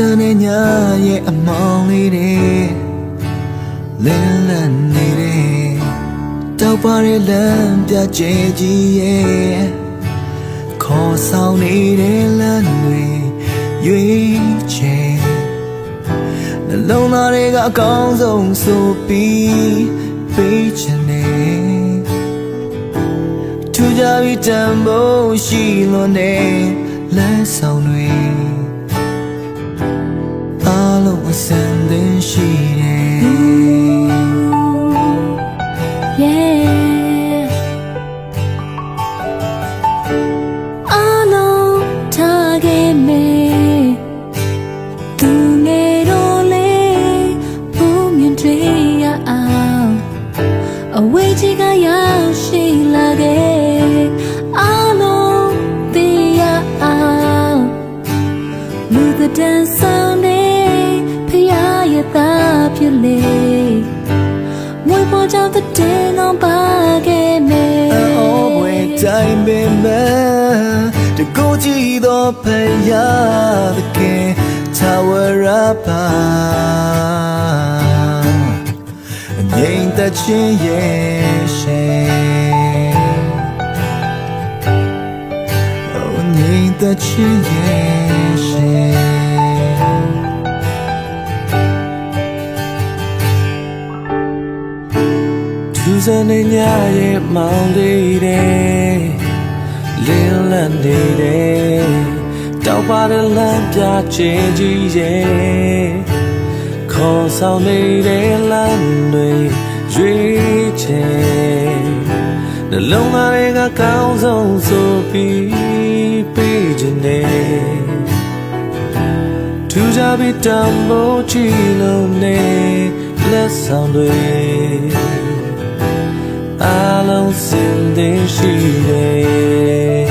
စံနေညာရဲ့အမောင်လေးတွေလင်းလန်းနေတယ်တောက်ပါရဲ့လမ်းပြကျဲကြီးရဲ့ခေါ်ဆောင်နေတဲ့လမ်းတွေရွေးချယ်နှလုံးသားတွေကအကောင်းဆုံးဆိုပြီးပေးချင်တယ်ထူကြပြီးတန်ဖို့ရှိလွန်နေလက်ဆောင်တွေ အား သားဖြစ်လေမွေပေါ်ကြောင့်တဲ့တင်အောင်ပါခဲ့မယ်အော်ဘွေတိုင်းပင်မဲ့တကိုကြည့်တော့ဖယားတကယ်သာဝရပါအငိမ့်သက်ချင်းရဲ့ရှင် Oh, ငိမ့်သက်ချင်းရဲ့ရှင် စနေညရဲ့မောင်လေးတဲ့လင်းလန်းနေတယ်တောက်ပါတဲ့လမ်းပြချင်ကြီးရဲ့ခေါ်ဆောင်နေတဲ့လမ်းတွေရွေးချယ်နှလုံးသားတွေကကောင်းဆုံးဆိုပြီးပေးခြင်းနဲ့ထူကြပြီးတံမိုးချီလုံးနဲ့လက်ဆောင်တွေ အားလုံးစင်သေးရှိတယ်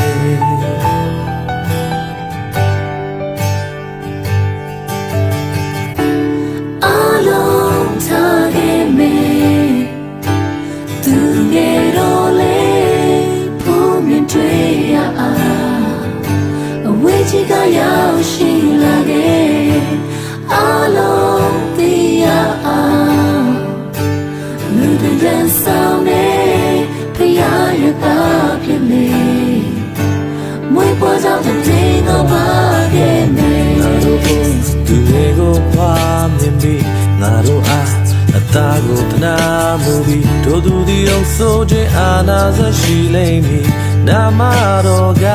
အလုံးထားခဲ့မယ်သူငယ်တော့လေဖုံးမြင်တွေ့ရအောင်အဝေးကြီးကရောက်ရှိလာခဲ့အလုံး အားအသားကိုတနာမှုပြီးတို့သူဒီအောင်ဆိုခြင်းအာနာစရှိလိမ့်မည်နာမတော်က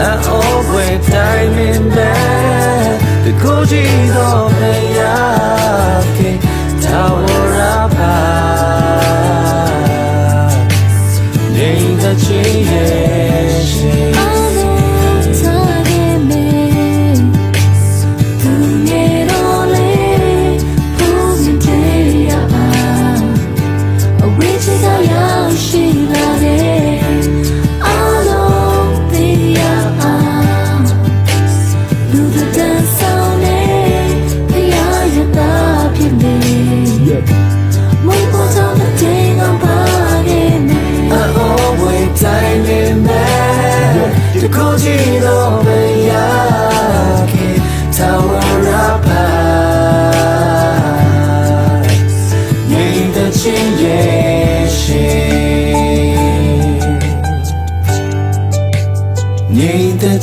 အအောဘွယ်တိုင်းမင်းမဲ့ဒီကိုကြည့်တော့မရခင်သာဝရပါနေတချင်ရဲ့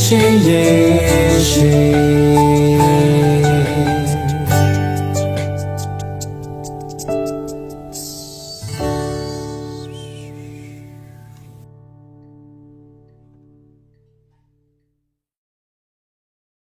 ချင်းရဲ့ရှိ